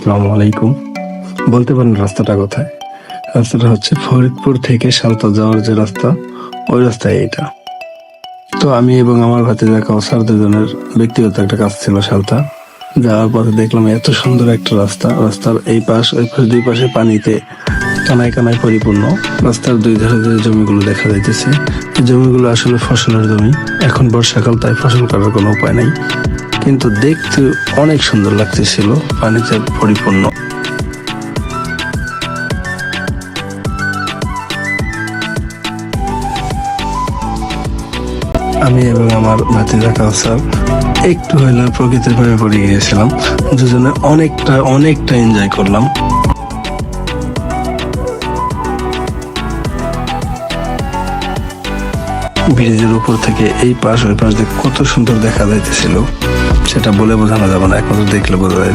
আসসালামু আলাইকুম। বলতে পারেন রাস্তাটা কোথায়? রাস্তাটা হচ্ছে ফরিদপুর থেকে সালতা যাওয়ার যে রাস্তা, ওই রাস্তায় এটা। তো আমি এবং আমার ভাতিজা কাউসার দুজনের ব্যক্তিগত একটা কাজ ছিল সালতা যাওয়ার পথে দেখলাম এত সুন্দর একটা রাস্তা। রাস্তার এই পাশ, ওই পাশ, দুই পাশে পানিতে কানায় কানায় পরিপূর্ণ। রাস্তার দুই ধারে যে জমিগুলো দেখা যাইতেছে জমিগুলো আসলে ফসলের জমি। এখন বর্ষাকাল, তাই ফসল করার কোনো উপায় নাই। কিন্তু দেখতে অনেক সুন্দর লাগতেছিল, পানিতে পরিপূর্ণ। আমি এবং আমার ভাতিজা কাউসার একটু হইলেও প্রকৃতির প্রেমে পড়ে গিয়েছিলাম। দুজনে অনেকটা অনেকটা এনজয় করলাম। ব্রিজের উপর থেকে এই পাশ, ওই পাশ দিয়ে কত সুন্দর দেখা যাইতেছিল। সেটা বলে বোঝানো যাবে না একমাত্র দেখলে বোঝা যায়।